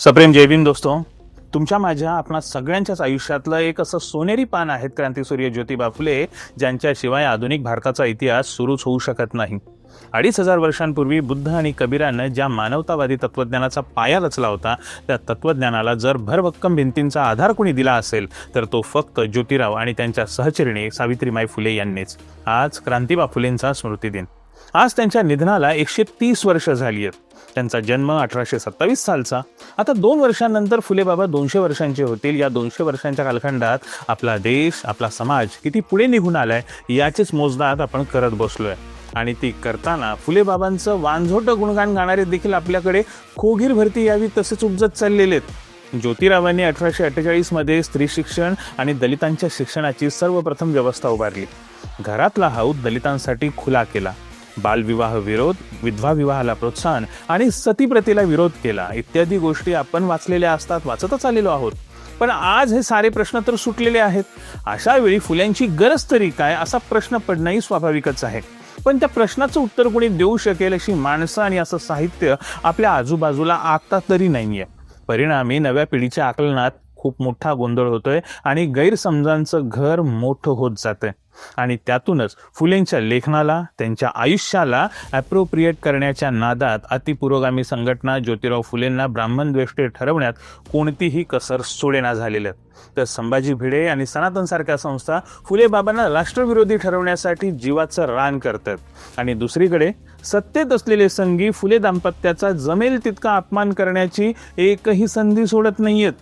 सप्रेम जय भीम दोस्तो. तुमच्या माझ्या आपणा सगळ्यांच्याच आयुष्यातलं एक असं सोनेरी पान आहेत क्रांतीसूर्य ज्योतिबा फुले ज्यांच्याशिवाय आधुनिक भारताचा इतिहास सुरूच होऊ शकत नाही. अडीच हजार वर्षांपूर्वी बुद्ध आणि कबीरानं ज्या मानवतावादी तत्वज्ञानाचा पाया रचला होता त्या तत्वज्ञानाला जर भरभक्कम भिंतींचा आधार कोणी दिला असेल तर तो फक्त ज्योतिराव आणि त्यांच्या सहचरिणी सावित्रीमाई फुले यांनीच. आज क्रांतिबा फुलेंचा स्मृती दिन आज त्यांच्या निधनाला एकशे तीस वर्ष झाली आहेत. त्यांचा जन्म अठराशे सत्तावीस सालचा. आता दोन वर्षांनंतर फुले बाबा दोनशे वर्षांचे होतील. या दोनशे वर्षांच्या कालखंडात आपला देश आपला समाज किती पुढे निघून आलाय याचीच मोजदात आपण करत बसलोय. आणि ती करताना फुले बाबांचं वांझोटं गुणगान गाणारे देखील आपल्याकडे खोगीर भरती यावी तसेच उपजत चाललेले आहेत ज्योतिरावांनी अठराशे अठ्ठेचाळीसमध्ये स्त्री शिक्षण आणि दलितांच्या शिक्षणाची सर्वप्रथम व्यवस्था उभारली. घरातला हौद दलितांसाठी खुला केला. बालविवाह विरोध विधवा विवाहाला प्रोत्साहन आणि सतीप्रथेला विरोध केला. इत्यादी गोष्टी आपण वाचलेल्या असतात वाचतच आलेलो आहोत. पण आज हे सारे प्रश्न तर सुटलेले आहेत. अशा वेळी फुल्यांची गरज तरी काय असा प्रश्न पडणंही स्वाभाविकच आहे. पण त्या प्रश्नाचं उत्तर कोणी देऊ शकेल अशी माणसं आणि असं साहित्य आपल्या आजूबाजूला आता तरी नाहीये. परिणामी नव्या पिढीच्या आकलनात खूप मोठा गोंधळ होतोय आणि गैरसमजांचं घर मोठं होत जातं आणि त्यातूनच फुलेंच्या लेखनाला त्यांच्या आयुष्याला ॲप्रोप्रिएट करण्याच्या नादात अतिपुरोगामी संघटना ज्योतिराव फुलेंना ब्राह्मणद्वेष्टे ठरवण्यात कोणतीही कसर सोडेना झालेल्या तर संभाजी भिडे आणि सनातनसारख्या संस्था फुले बाबांना राष्ट्रविरोधी ठरवण्यासाठी जीवाचं रान करतात. आणि दुसरीकडे सत्तेत असलेले संघी फुले दाम्पत्याचा जमेल तितका अपमान करण्याची एकही संधी सोडत नाहीयेत.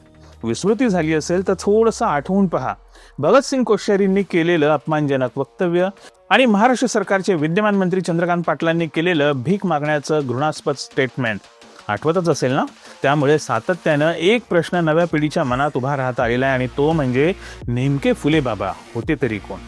विस्मृती झाली असेल तर थोडंसं आठवून पहा. भगतसिंग कोश्यारींनी केलेलं अपमानजनक वक्तव्य आणि महाराष्ट्र सरकारचे विद्यमान मंत्री चंद्रकांत पाटलांनी केलेलं भीक मागण्याचं घृणास्पद स्टेटमेंट आठवतच असेल ना? त्यामुळे सातत्यानं एक प्रश्न नव्या पिढीच्या मनात उभा राहत आलेला आहे आणि तो म्हणजे नेमके फुले बाबा होते तरी कोण?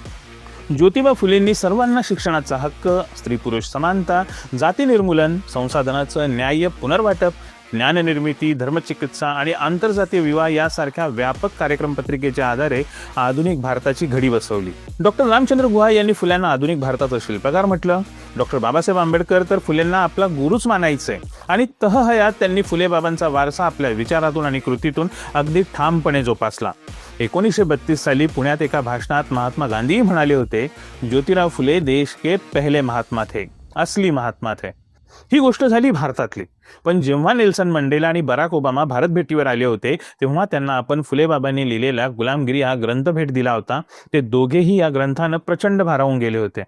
ज्योतिबा फुलेंनी सर्वांना शिक्षणाचा हक्क स्त्री पुरुष समानता जाती निर्मूलन संसाधनाचं न्याय्य पुनर्वाटप ज्ञाननिर्मिती धर्मचिकित्सा आणि आंतरजातीय विवाह यासारख्या व्यापक कार्यक्रम पत्रिकेच्या आधारे आधुनिक भारताची घडी बसवली. डॉक्टर रामचंद्र गुहा यांनी फुल्यांना आधुनिक भारताचा शिल्पकार म्हटलं. डॉक्टर बाबासाहेब आंबेडकर तर फुलेंना आपला गुरुच मानायचे. आणि तहहयात त्यांनी फुले बाबांचा वारसा आपल्या विचारातून आणि कृतीतून अगदी ठामपणे जोपासला. एकोणीसशे बत्तीस साली पुण्यात एका भाषणात महात्मा गांधी म्हणाले होते ज्योतिराव फुले देश के पहिले महात्मा थे असली महात्मा थे. ही गोष्ट झाली भारतातली. पण जेव्हा नेल्सन मंडेला आणि बराक ओबामा भारत भेटीवर आले होते तेव्हा त्यांना आपण फुले बाबांनी लिहिलेला गुलामगिरी हा ग्रंथ भेट दिला होता. ते दोघेही या ग्रंथानं प्रचंड भारावून गेले होते.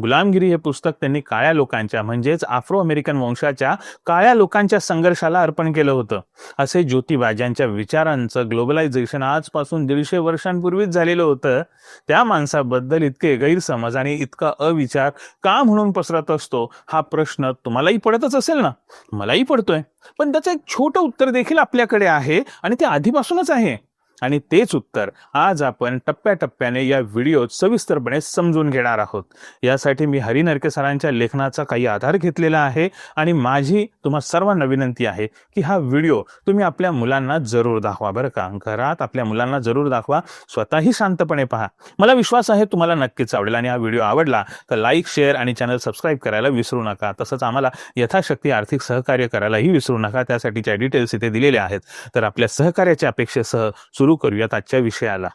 गुलामगिरी हे पुस्तक त्यांनी काळ्या लोकांच्या म्हणजेच आफ्रो अमेरिकन वंशाच्या काळ्या लोकांच्या संघर्षाला अर्पण केलं होतं. असे ज्योतिबा ज्यांच्या विचारांचं ग्लोबलायझेशन आजपासून दीडशे वर्षांपूर्वीच झालेलं होतं. त्या माणसाबद्दल इतके गैरसमज आणि इतका अविचार का म्हणून पसरत असतो हा प्रश्न तुम्हालाही पडतच असेल ना? मलाही पडतोय. पण त्याचं एक छोटं उत्तर देखील आपल्याकडे आहे आणि ते आधीपासूनच आहे. आणि तेच उत्तर आज आपण टप्प्याटप्प्याने या व्हिडिओत सविस्तरपणे समजून घेणार आहोत. यासाठी मी हरी नरके सरांच्या लेखनाचा काही आधार घेतलेला आहे आणि माझी तुम्हा सर्वांना विनंती आहे की हा व्हिडिओ तुम्ही आपल्या मुलांना जरूर दाखवा बरं का. घरात आपल्या मुलांना जरूर दाखवा. स्वतःही शांतपणे पहा. मला विश्वास आहे तुम्हाला नक्कीच आवडेल आणि हा व्हिडिओ आवडला तर लाईक शेअर आणि चॅनल सबस्क्राईब करायला विसरू नका. तसंच आम्हाला यथाशक्ती आर्थिक सहकार्य करायलाही विसरू नका. त्यासाठीच्या डिटेल्स इथे दिलेल्या आहेत. तर आपल्या सहकार्याच्या अपेक्षेसह सुरू करूयात आजच्या विषयाला.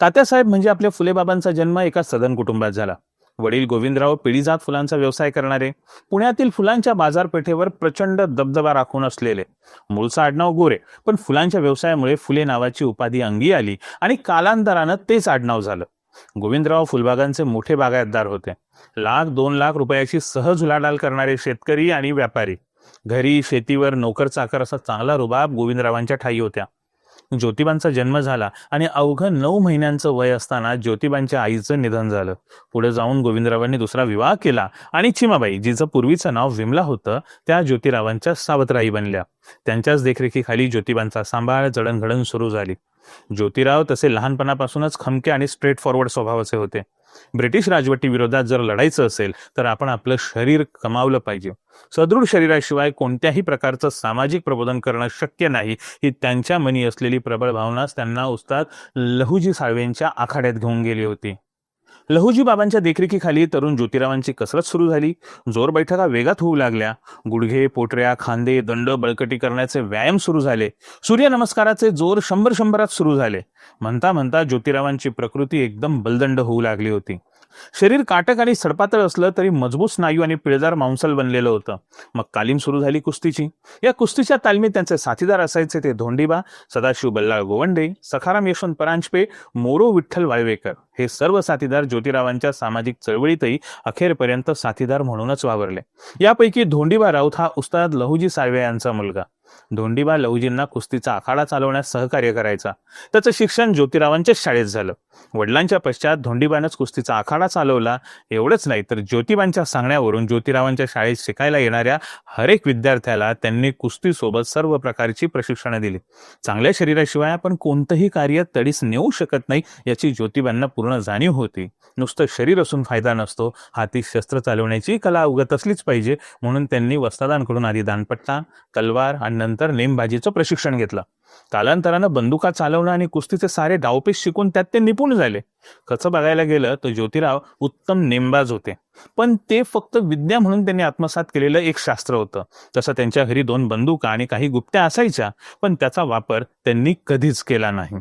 तात्यासाहेब म्हणजे आपल्या फुलेबाबांचा जन्म एका सदन कुटुंबात झाला. वडील गोविंदराव पिढीजात फुलांचा व्यवसाय करणारे. पुण्यातील फुलांच्या बाजारपेठेवर प्रचंड दबदबा राखून असलेले. मूळचा आडनाव गोरे पण फुलांच्या व्यवसायामुळे फुले नावाची उपाधी अंगी आली आणि कालांतरानं तेच आडनाव झालं. गोविंदराव फुलबागांचे मोठे बागायतदार होते. लाख दोन लाख रुपयाची सहज उलाढाल करणारे शेतकरी आणि व्यापारी. घरी शेतीवर नोकर चाकर असा चांगला रुबाब गोविंदरावांच्या ठाई होत्या. ज्योतिबांचा जन्म झाला आणि अवघं नऊ महिन्यांचं वय असताना ज्योतिबांच्या आईचं निधन झालं. पुढे जाऊन गोविंदरावांनी दुसरा विवाह केला आणि चिमाबाई जिचं पूर्वीचं नाव विमला होतं त्या ज्योतिरावांच्या सावत्राई बनल्या. त्यांच्याच देखरेखीखाली ज्योतिबांचा सांभाळ जडणघडण सुरू झाली. ज्योतिराव तसे लहानपणापासूनच खमके आणि स्ट्रेट फॉरवर्ड स्वभावाचे होते. ब्रिटिश राजवटी विरोधात जर लढायचं असेल तर आपण आपलं शरीर कमावलं पाहिजे. सदृढ शरीराशिवाय कोणत्याही प्रकारचं सामाजिक प्रबोधन करणं शक्य नाही ही त्यांच्या मनी असलेली प्रबळ भावनाच त्यांना उस्ताद लहुजी साळवेंच्या आखाड्यात घेऊन गेली होती. लहुजी बाबांच्या देखरेखीखाली तरुण ज्योतिरावांची कसरत सुरू झाली. जोर बैठका वेगात होऊ लागल्या. गुडघे पोटऱ्या खांदे दंड बळकटी करण्याचे व्यायाम सुरू झाले. सूर्यनमस्काराचे जोर शंभर शंभरात सुरू झाले. म्हणता म्हणता ज्योतिरावांची प्रकृती एकदम बलदंड होऊ लागली होती. शरीर काटक आणि सडपातळ असलं तरी मजबूत स्नायू आणि पिळदार मांसल बनलेलं होतं. मग तालीम सुरू झाली कुस्तीची. या कुस्तीच्या तालमीत त्यांचे साथीदार असायचे ते धोंडीबा सदाशिव बल्लाळ गोवंडे सखाराम यशवंत परांजपे मोरो विठ्ठल वाळवेकर. हे सर्व साथीदार ज्योतिरावांच्या सामाजिक चळवळीतही अखेरपर्यंत साथीदार म्हणूनच वावरले. यापैकी धोंडीबा राऊत हा उस्ताद लहुजी साळवे यांचा मुलगा. धोंडीबा लहुजींना कुस्तीचा आखाडा चालवण्यास सहकार्य करायचा. त्याचं शिक्षण ज्योतिरावांच्याच शाळेत झालं. वडिलांच्या पश्चात धोंडीबानंच कुस्तीचा आखाडा चालवला. एवढंच नाही तर ज्योतिबांच्या सांगण्यावरून ज्योतिरावांच्या शाळेत शिकायला येणाऱ्या हरेक विद्यार्थ्याला त्यांनी कुस्तीसोबत सर्व प्रकारची प्रशिक्षणं दिली. चांगल्या शरीराशिवाय आपण कोणतंही कार्य तडीस नेऊ शकत नाही याची ज्योतिबांना पूर्ण जाणीव होती. नुसतं शरीर असून फायदा नसतो. हाती शस्त्र चालवण्याची कला अवगत असलीच पाहिजे म्हणून त्यांनी वस्तादांकडून आधी दानपट्टा तलवार आणि नंतर नेमबाजीचं प्रशिक्षण घेतलं. कालांतरानं बंदुका चालवणं आणि कुस्तीचे सारे डावपेच शिकून त्यात ते निपुण झाले. कसं बघायला गेलं तर ज्योतिराव उत्तम नेमबाज होते. पण ते फक्त विद्या म्हणून त्यांनी आत्मसात केलेलं एक शास्त्र होतं. तसं त्यांच्या घरी दोन बंदुका आणि काही गुप्त्या असायच्या पण त्याचा वापर त्यांनी कधीच केला नाही.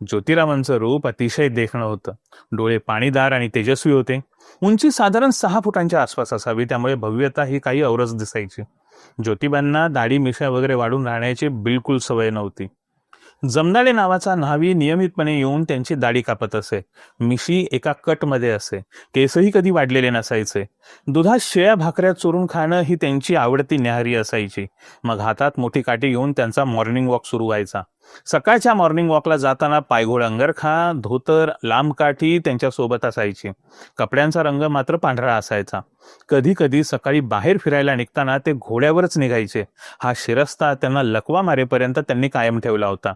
ज्योतिरामांचं रूप अतिशय देखणं होतं. डोळे पाणीदार आणि तेजस्वी होते. उंची साधारण सहा फुटांच्या आसपास असावी त्यामुळे भव्यता ही काही औरच दिसायची. ज्योतिबांना दाढी मिशा वगैरे वाढून राहण्याची बिलकुल सवय नव्हती. जमदाडे नावाचा न्हावी नियमितपणे येऊन त्यांची दाढी कापत असे. मिशी एका कटमध्ये असे. केसही कधी वाढलेले नसायचे. दुधात शेळ्या भाकऱ्या चोरून खाणं ही त्यांची आवडती न्याहारी असायची. मग हातात मोठी काठी घेऊन त्यांचा मॉर्निंग वॉक सुरू व्हायचा. सकाळच्या मॉर्निंग वॉकला जाताना पायघोळ अंगरखा धोतर लांब काठी त्यांच्यासोबत असायची. कपड्यांचा रंग मात्र पांढरा असायचा. कधी कधी सकाळी बाहेर फिरायला निघताना ते घोड्यावरच निघायचे. हा शिरस्ता त्यांना लकवा मारेपर्यंत त्यांनी कायम ठेवला होता.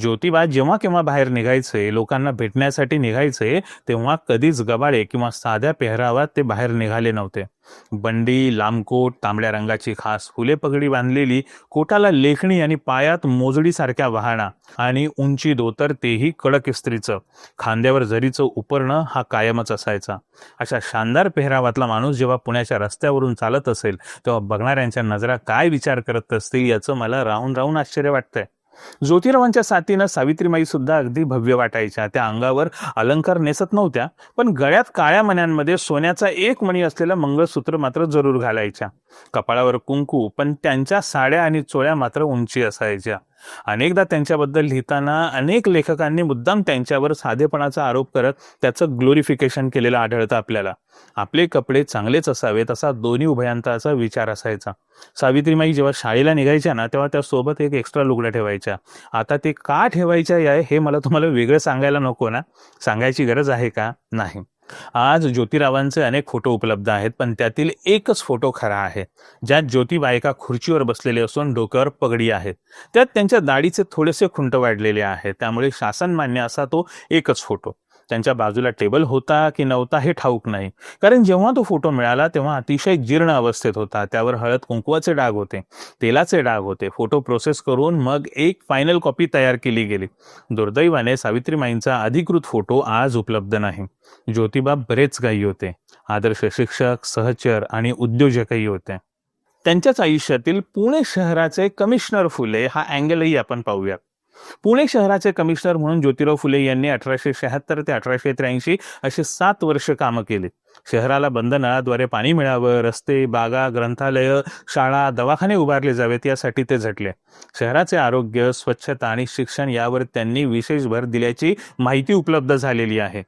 ज्योतिबा जेव्हा केव्हा बाहेर निघायचे लोकांना भेटण्यासाठी निघायचे तेव्हा कधीच गबाळे किंवा साध्या पेहरावात ते बाहेर निघाले नव्हते. बंडी लांबकोट तांबड्या रंगाची खास फुले पगडी बांधलेली कोटाला लेखणी आणि पायात मोजडीसारख्या वाहना आणि उंची धोतर तेही कडक इस्त्रीचं. खांद्यावर जरीचं उपरणं हा कायमच असायचा. अशा शानदार पेहरावातला माणूस जेव्हा पुण्याच्या रस्त्यावरून चालत असेल तेव्हा बघणाऱ्यांच्या नजरा काय विचार करत असतील याचं मला राहून राहून आश्चर्य वाटतंय. ज्योतिरावांच्या साथीनं सावित्रीमाई सुद्धा अगदी भव्य वाटायच्या. त्या अंगावर अलंकार नेसत नव्हत्या पण गळ्यात काळ्या मण्यांमध्ये सोन्याचा एक मणी असलेलं मंगळसूत्र मात्र जरूर घालायच्या. कपाळावर कुंकू पण त्यांच्या साड्या आणि चोळ्या मात्र उंची असायच्या. अनेकदा त्यांच्याबद्दल लिहिताना अनेक लेखकांनी मुद्दाम त्यांच्यावर साधेपणाचा आरोप करत त्याचं ग्लोरिफिकेशन केलेलं आढळतं आपल्याला. आपले कपडे चांगलेच असावेत असा दोन्ही उभयांताचा विचार असायचा. सावित्रीमाई जेव्हा शाळेला निघायच्या ना तेव्हा त्यासोबत एक एक्स्ट्रा लुगड्या ठेवायच्या. आता ते का ठेवायच्या आहे हे मला तुम्हाला वेगळं सांगायला नको ना. सांगायची गरज आहे का? नाही. आज ज्योतिरावांचे अनेक फोटो उपलब्ध आहेत पण त्यातील एकच फोटो खरा आहे ज्यात ज्योतिबा एका खुर्चीवर बसलेले असून डोक्यावर पगडी आहे. त्यात त्यांच्या दाढीचे थोडेसे खुंट वाढलेले आहेत त्यामुळे शासन मान्य असा तो एकच फोटो. त्यांच्या बाजूला टेबल होता की नव्हता हे ठाऊक नाही. कारण जेव्हा तो फोटो मिळाला तेव्हा अतिशय जीर्ण अवस्थेत होता. त्यावर हळद कुंकवाचे डाग होते तेलाचे डाग होते. फोटो प्रोसेस करून मग एक फायनल कॉपी तयार केली गेली. दुर्दैवाने सावित्रीमाईंचा अधिकृत फोटो आज उपलब्ध नाही. ज्योतिबा बरेच काही होते. आदर्श शिक्षक सहचर आणि उद्योजकही होते. त्यांच्याच आयुष्यातील पुणे शहराचे कमिशनर फुले हा अँगलही आपण पाहूयात पुणे शहराचे कमिशनर म्हणून ज्योतिराव फुले यांनी अठराशे शहात्तर ते अठराशे त्र्याऐंशी असे सात वर्ष कामं केली. शहराला बंद नळाद्वारे पाणी मिळावं रस्ते बागा ग्रंथालय शाळा दवाखाने उभारले जावेत यासाठी ते झटले. शहराचे आरोग्य स्वच्छता आणि शिक्षण यावर त्यांनी विशेष भर दिल्याची माहिती उपलब्ध झालेली आहे.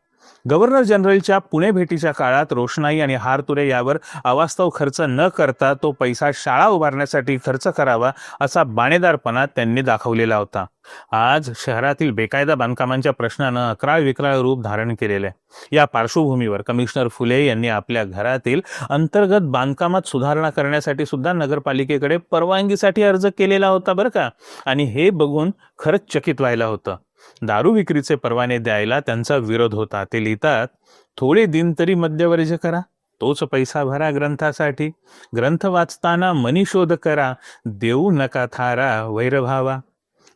गव्हर्नर जनरलच्या पुणे भेटीच्या काळात रोषणाई आणि हारतुरे यावर अवास्तव खर्च न करता तो पैसा शाळा उभारण्यासाठी खर्च करावा असा बाणेदारपणा त्यांनी दाखवलेला होता. आज शहरातील बेकायदा बांधकामांच्या प्रश्नानं अकराळ विक्राळ रूप धारण केलेले या पार्श्वभूमीवर कमिशनर फुले यांनी आपल्या घरातील अंतर्गत बांधकामात सुधारणा करण्यासाठी सुद्धा नगरपालिकेकडे परवानगीसाठी अर्ज केलेला होता बरं का? आणि हे बघून खरंच चकित व्हायला होतं. दारू विक्रीचे परवाने द्यायला त्यांचा विरोध होता. ते लिहितात थोडे दिन तरी मध्यवर्ज करा. तोच पैसा भरा ग्रंथासाठी. ग्रंथ वाचताना मनीशोध करा. देऊ नका थारा वैरभावा.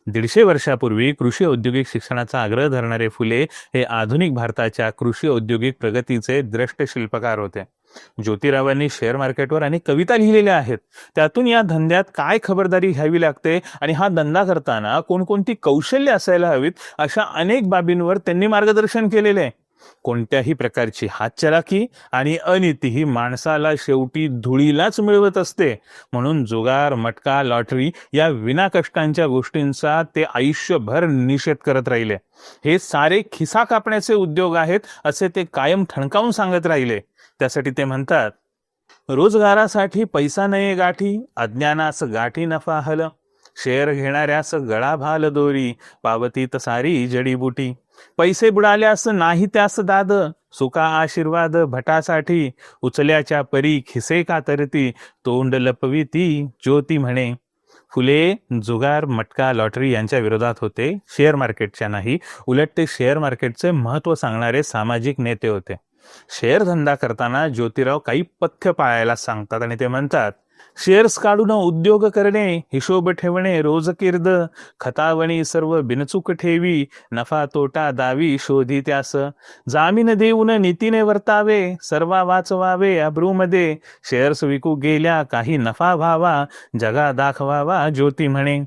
दीडशे वर्षापूर्वी कृषी औद्योगिक शिक्षणाचा आग्रह धरणारे फुले हे आधुनिक भारताच्या कृषी औद्योगिक प्रगतीचे द्रष्ट शिल्पकार होते. ज्योतिरावांनी शेअर मार्केटवर अनेक कविता लिहिलेल्या आहेत. त्यातून या धंद्यात काय खबरदारी घ्यावी लागते आणि हा धंदा करताना कोणकोणती कौशल्य असायला हवीत अशा अनेक बाबींवर त्यांनी मार्गदर्शन केलेले आहे. कोणत्याही प्रकारची हातचलाखी आणि अनिती ही माणसाला शेवटी धुळीलाच मिळवत असते. म्हणून जुगार मटका लॉटरी या विनाकष्टांच्या गोष्टींचा ते आयुष्यभर निषेध करत राहिले. हे सारे खिसा कापण्याचे उद्योग आहेत असे ते कायम ठणकावून सांगत राहिले. त्यासाठी ते म्हणतात रोजगारासाठी पैसा नये गाठी अज्ञानास गाठी नफा हल शेअर घेणाऱ्यास गळा भाल दोरी पावतीत सारी जडीबुटी पैसे बुडाल्यास नाही त्यास दाद. सुका आशीर्वाद भटासाठी उचल्याच्या परी खिसे कातरती तोंड लपवी ती ज्योती म्हणे. फुले जुगार मटका लॉटरी यांच्या विरोधात होते. शेअर मार्केटच्या नाही उलट ते शेअर मार्केटचे महत्त्व सांगणारे सामाजिक नेते होते. शेअर धंदा करताना ज्योतिराव काही पथ्य पाळायला सांगतात आणि ते म्हणतात शेअर्स काढून उद्योग करणे हिशोब ठेवणे रोजकिर्द खतावणी सर्व बिनचूक ठेवी नफा तोटा दावी शोधी त्यास जामीन देऊन नीतीने वर्तावे सर्वा वाचवावे अब्रूमध्ये शेअर्स विकू गेल्या काही नफा व्हावा जगा दाखवावा ज्योती म्हणे.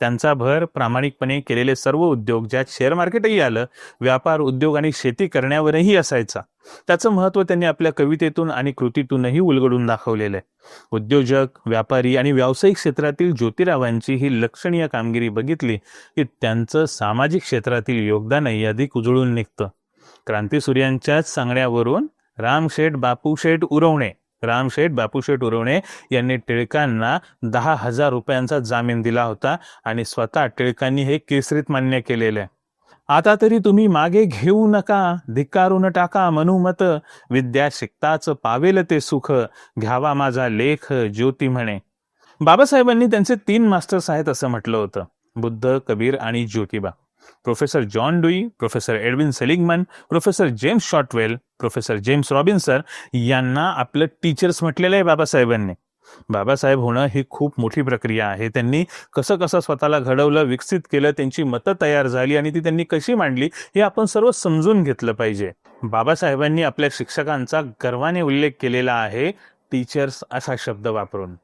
त्यांचा भर प्रामाणिकपणे केलेले सर्व उद्योग ज्यात शेअर मार्केटही आलं व्यापार उद्योग आणि शेती करण्यावरही असायचा. त्याचं महत्त्व त्यांनी आपल्या कवितेतून आणि कृतीतूनही उलगडून दाखवलेलं आहे. उद्योजक व्यापारी आणि व्यावसायिक क्षेत्रातील ज्योतिरावांची ही लक्षणीय कामगिरी बघितली की त्यांचं सामाजिक क्षेत्रातील योगदानही अधिक उजळून निघतं. क्रांतीसूर्यांच्याच सांगण्यावरून रामशेठ बापूशेठ उरवणे. रामशेठ बापूशेठ उरवणे यांनी टिळकांना दहा हजार रुपयांचा जामीन दिला होता आणि स्वतः टिळकांनी हे केसरीत मान्य केलेलं आहे. आता तरी तुम्ही मागे घेऊ नका धिक्कारून टाका मनुमत. विद्या शिकताच पावेल ते सुख घ्यावा माझा लेख ज्योती म्हणे. बाबासाहेबांनी त्यांचे तीन मास्टर्स आहेत असं म्हटलं होतं. बुद्ध कबीर आणि Jyotiba. Professor John Dewey professor Edwin Seligman professor James Shotwell professor James Robinson यांना आपलं टीचर्स म्हटलेलं आहे बाबासाहेबांनी. बाबासाहेब होणं ही खूप मोठी प्रक्रिया आहे. त्यांनी कसं कसं स्वतःला घडवलं विकसित केलं त्यांची मतं तयार झाली आणि ती त्यांनी कशी मांडली हे आपण सर्व समजून घेतलं पाहिजे. बाबासाहेबांनी आपल्या शिक्षकांचा गर्वाने उल्लेख केलेला आहे टीचर्स असा शब्द वापरून.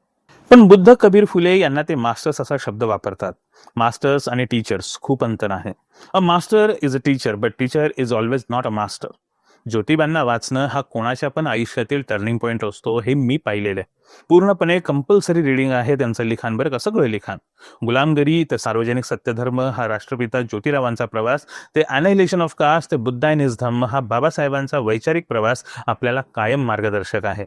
पण बुद्ध कबीर फुले यांना ते मास्टर्स असा शब्द वापरतात. मास्टर्स आणि टीचर्स खूप अंतर आहे. A master is a teacher but teacher is always not a master. ज्योतिबांना वाचणं हा कोणाच्या पण आयुष्यातील टर्निंग पॉईंट असतो हे मी पाहिलेलं आहे. पूर्णपणे कंपल्सरी रिडिंग आहे त्यांचं लिखाण बरं का सगळं लिखाण. गुलामगिरी ते सार्वजनिक सत्यधर्म हा राष्ट्रपिता ज्योतिरावांचा प्रवास ते अनायलेशन ऑफ कास्ट ते बुद्धा इज धम्म हा बाबासाहेबांचा वैचारिक प्रवास आपल्याला कायम मार्गदर्शक आहे.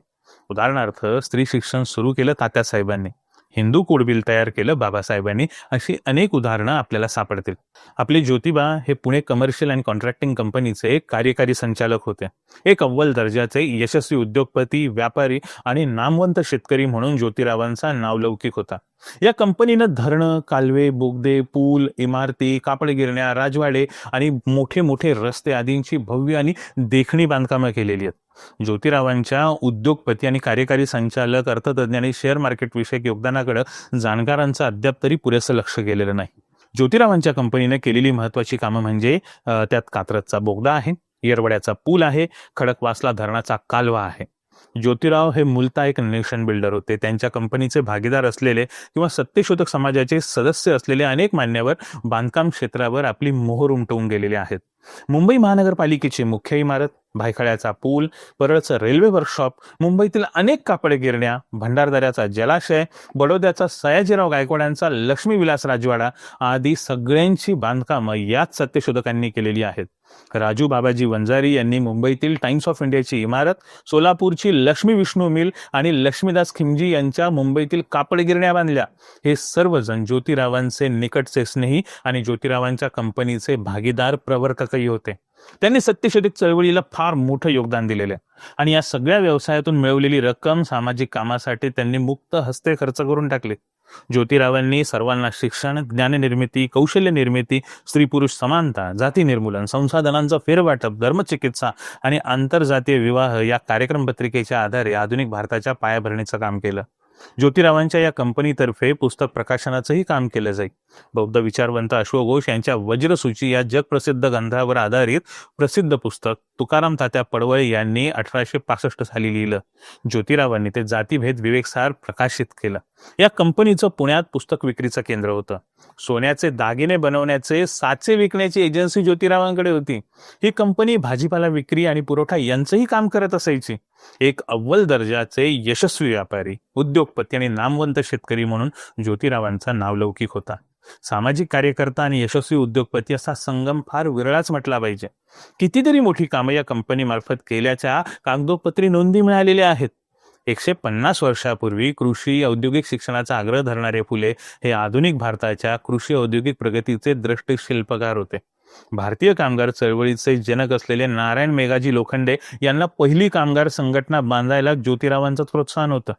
उदाहरणार्थ स्त्री शिक्षण सुरू केलं तात्यासाहेबांनी हिंदू कोडबिल तयार केलं बाबासाहेबांनी अशी अनेक उदाहरणं आपल्याला सापडतील. आपले ज्योतिबा हे पुणे कमर्शियल अँड कॉन्ट्रॅक्टिंग कंपनीचे एक कार्यकारी संचालक होते. एक अव्वल दर्जाचे यशस्वी उद्योगपती व्यापारी आणि नामवंत शेतकरी म्हणून ज्योतिरावांचा नावलौकिक होता. या कंपनीनं धरणं कालवे बोगदे पूल इमारती कापड गिरण्या राजवाडे आणि मोठे मोठे रस्ते आदींची भव्य आणि देखणी बांधकामं केलेली आहेत. ज्योतिरावांच्या उद्योगपती आणि कार्यकारी संचालक अर्थतज्ञ आणि शेअर मार्केट विषयक योगदानाकडे जाणकारांचं अद्याप तरी पुरेसं लक्ष गेलेलं नाही. ज्योतिरावांच्या कंपनीने केलेली महत्वाची कामं म्हणजे त्यात कात्रजचा बोगदा आहे येरवड्याचा पूल आहे खडकवासला धरणाचा कालवा आहे. ज्योतिराव हे मूलतः एक नेशन बिल्डर होते. त्यांच्या कंपनीचे भागीदार असलेले किंवा सत्यशोधक समाजाचे सदस्य असलेले अनेक मान्यवर बांधकाम क्षेत्रावर आपली मोहर उमटवून गेलेले आहेत. मुंबई महानगरपालिकेची मुख्य इमारत भायखळ्याचा पूल परळचं रेल्वे वर्कशॉप मुंबईतील अनेक कापड गिरण्या भंडारदऱ्याचा जलाशय बडोद्याचा सयाजीराव गायकवाडांचा लक्ष्मी विलास राजवाडा आदी सगळ्यांची बांधकामं याच सत्यशोधकांनी केलेली आहेत. राजू बाबाजी वंजारी यांनी मुंबईतील टाइम्स ऑफ इंडियाची इमारत सोलापूरची लक्ष्मी विष्णू मिल आणि लक्ष्मीदास खिमजी यांच्या मुंबईतील कापड गिरण्या बांधल्या. हे सर्वजण ज्योतिरावांचे निकटचे स्नेही आणि ज्योतिरावांच्या कंपनीचे भागीदार प्रवर्तक काही होते. त्यांनी सत्यशोधक चळवळीला फार मोठं योगदान दिलेलं आहे. आणि या सगळ्या व्यवसायातून मिळवलेली रक्कम सामाजिक कामासाठी त्यांनी मुक्त हस्ते खर्च करून टाकले. ज्योतिरावांनी सर्वांना शिक्षण ज्ञाननिर्मिती कौशल्य निर्मिती स्त्री पुरुष समानता जाती निर्मूलन संसाधनांचं फेरवाटप धर्मचिकित्सा आणि आंतरजातीय विवाह या कार्यक्रम पत्रिकेच्या आधारे आधुनिक भारताच्या पायाभरणीचं काम केलं. ज्योतिरावांच्या या कंपनीतर्फे पुस्तक प्रकाशनाचंही काम केलं जाईल. बौद्ध विचारवंत अश्वघोष यांच्या वज्रसूची या जगप्रसिद्ध गंधावर आधारित प्रसिद्ध पुस्तक तुकाराम तात्या पडवळे यांनी अठराशे पासष्ट साली लिहिलं. ज्योतिरावांनी ते जातीभेद विवेकसार प्रकाशित केलं. या कंपनीचं पुण्यात पुस्तक विक्रीचं केंद्र होतं. सोन्याचे दागिने बनवण्याचे साचे विकण्याची एजन्सी ज्योतिरावांकडे होती. ही कंपनी भाजीपाला विक्री आणि पुरवठा यांचंही काम करत असायची. एक अव्वल दर्जाचे यशस्वी व्यापारी उद्योगपती आणि नामवंत शेतकरी म्हणून ज्योतिरावांचा नावलौकिक होता. सामाजिक कार्यकर्ता आणि यशस्वी उद्योगपती असा संगम फार विरळाच म्हटला पाहिजे. कितीतरी मोठी कामं या कंपनीमार्फत केल्याच्या कागदोपत्री नोंदी मिळालेल्या आहेत. एकशे पन्नास वर्षापूर्वी कृषी औद्योगिक शिक्षणाचा आग्रह धरणारे फुले हे आधुनिक भारताच्या कृषी औद्योगिक प्रगतीचे द्रष्टे शिल्पकार होते. भारतीय कामगार चळवळीचे जनक असलेले नारायण मेघाजी लोखंडे यांना पहिली कामगार संघटना बांधायला ज्योतिरावांचं प्रोत्साहन होतं.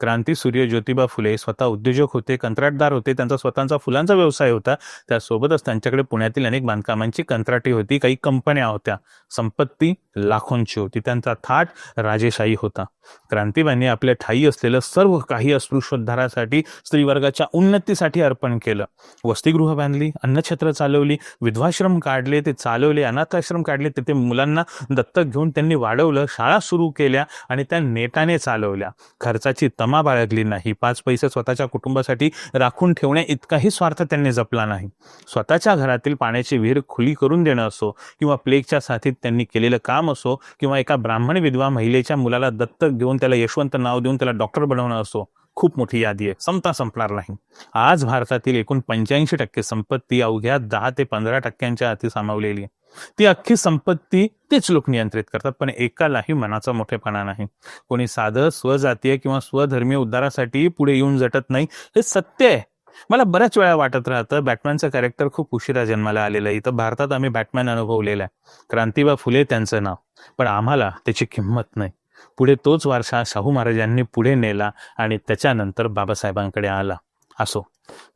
क्रांती सूर्य ज्योतिबा फुले स्वतः उद्योजक होते कंत्राटदार होते त्यांचा स्वतःचा फुलांचा व्यवसाय होता. त्यासोबतच त्यांच्याकडे पुण्यातील अनेक बांधकामांची कंत्राटी होती. काही कंपन्या होत्या. संपत्ती लाखोंची होती. त्यांचा थाट राजेशाही होता. क्रांतीबाईंनी आपल्या ठाई असलेलं सर्व काही अस्पृश्योद्धारासाठी स्त्रीवर्गाच्या उन्नतीसाठी अर्पण केलं. वसतिगृह बांधली अन्नछत्र चालवली विधवाश्रम काढले ते चालवले अनाथाश्रम काढले तिथे मुलांना दत्तक घेऊन त्यांनी वाढवलं शाळा सुरू केल्या आणि त्या नेटाने चालवल्या. खर्चाची तम बाळगली नाही. पाच पैसे स्वतःच्या कुटुंबासाठी राखून ठेवण्या इतकाही स्वार्थ त्यांनी जपला नाही. स्वतःच्या घरातील पाण्याची विहीर खुली करून देणं असो किंवा प्लेगच्या साथीत त्यांनी केलेलं काम असो किंवा एका ब्राह्मण विधवा महिलेच्या मुलाला दत्तक देऊन त्याला यशवंत नाव देऊन त्याला डॉक्टर बनवणं असो खूप मोठी यादी आहे. संपता संपणार नाही. आज भारतातील एकूण पंच्याऐंशी टक्के संपत्ती अवघ्या दहा ते पंधरा टक्क्यांच्या अति सामावलेली आहे. ती अख्खी संपत्ती तेच लोक नियंत्रित करतात पण एकालाही मनाचा मोठेपणा नाही. कोणी साधं स्वजातीय किंवा स्वधर्मीय उद्धारासाठी पुढे येऊन जटत नाही हे सत्य आहे. मला बऱ्याच वेळा वाटत राहतं बॅटमॅनचं कॅरेक्टर खूप उशिरा जन्माला आलेलं आहे. इथं भारतात आम्ही बॅटमॅन अनुभवलेला आहे. क्रांतीबा फुले त्यांचं नाव. पण आम्हाला त्याची किंमत नाही. पुढे तोच वारसा शाहू महाराजांनी पुढे नेला आणि त्याच्यानंतर बाबासाहेबांकडे आला. असो.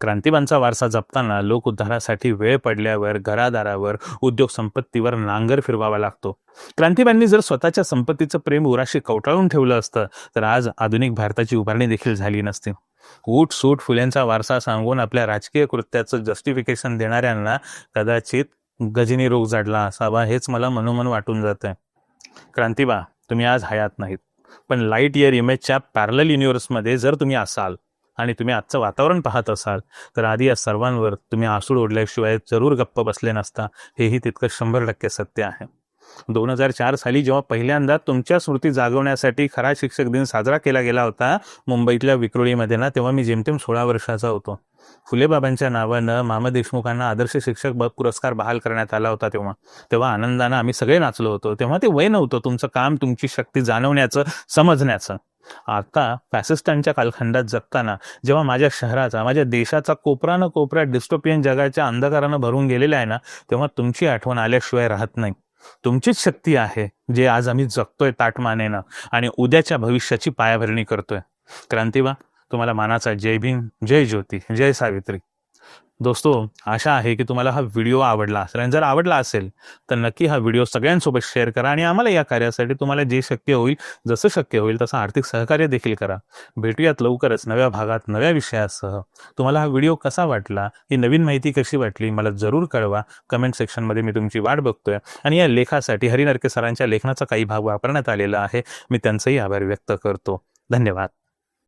क्रांतिबांचा वारसा जपताना लोक उद्धारासाठी वेळ पडल्यावर घरादारावर उद्योग संपत्तीवर नांगर फिरवावा लागतो. क्रांतिबांनी जर स्वतःच्या संपत्तीचं प्रेम उराशी कवटाळून ठेवलं असतं तर आज आधुनिक भारताची उभारणी देखील झाली नसती. ऊट सूट फुल्यांचा वारसा सांगून आपल्या राजकीय कृत्याचं जस्टिफिकेशन देणाऱ्यांना कदाचित गजनी रोग जाडला असावा हेच मला मनोमन वाटून जात आहे क्रांतिबा तुम्ही आज हयात नाहीत. पण लाइट इयर इमेजच्या पॅरल युनिव्हर्समध्ये जर तुम्ही असाल आणि तुम्ही आजचं वातावरण पाहत असाल तर आधी या सर्वांवर तुम्ही आसूड ओढल्याशिवाय जरूर गप्प बसले नसता. हेही तितकं शंभर टक्के सत्य आहे. दोन हजार चार साली जेव्हा पहिल्यांदा तुमच्या स्मृती जागवण्यासाठी खरा शिक्षक दिन साजरा केला गेला होता मुंबईतल्या विक्रोळीमध्ये ना तेव्हा मी जेमतेम सोळा वर्षाचा होतो. फुलेबाबांच्या नावानं मामा देशमुखांना आदर्श शिक्षक पुरस्कार बहाल करण्यात आला होता तेव्हा. तेव्हा आनंदानं आम्ही सगळे नाचलो होतो. तेव्हा ते वय नव्हतं तुमचं काम तुमची शक्ती जाणवण्याचं समजण्याचं. आता फॅसिस्टांच्या कालखंडात जगताना जेव्हा माझ्या शहराचा माझ्या देशाचा कोपरा न कोपरा डिस्टोपियन जगाच्या अंधकारानं भरून गेलेला आहे ना तेव्हा तुमची आठवण आल्याशिवाय राहत नाही. तुमचीच शक्ती आहे जे आज आम्ही जगतोय ताटमानेनं आणि उद्याच्या भविष्याची पायाभरणी करतोय. क्रांतिवा तुम्हाला मानाचा जय भीम जय ज्योती जय सावित्री. दोस्तो आशा आहे की तुम्हाला हा व्हिडिओ आवडला असेल आणि जर आवडला असेल तर नक्की हा व्हिडिओ सगळ्यांसोबत शेअर करा आणि आम्हाला या कार्यासाठी तुम्हाला जे शक्य होईल जसं शक्य होईल तसं आर्थिक सहकार्य देखील करा. भेटूयात लवकरच नव्या भागात नव्या विषयासह. तुम्हाला हा व्हिडिओ कसा वाटला ही नवीन माहिती कशी वाटली मला जरूर कळवा. कमेंट सेक्शनमध्ये मी तुमची वाट बघतोय आणि या लेखासाठी हरिनरके सरांच्या लेखनाचा काही भाग वापरण्यात आलेला आहे. मी त्यांचाही आभार व्यक्त करतो. धन्यवाद.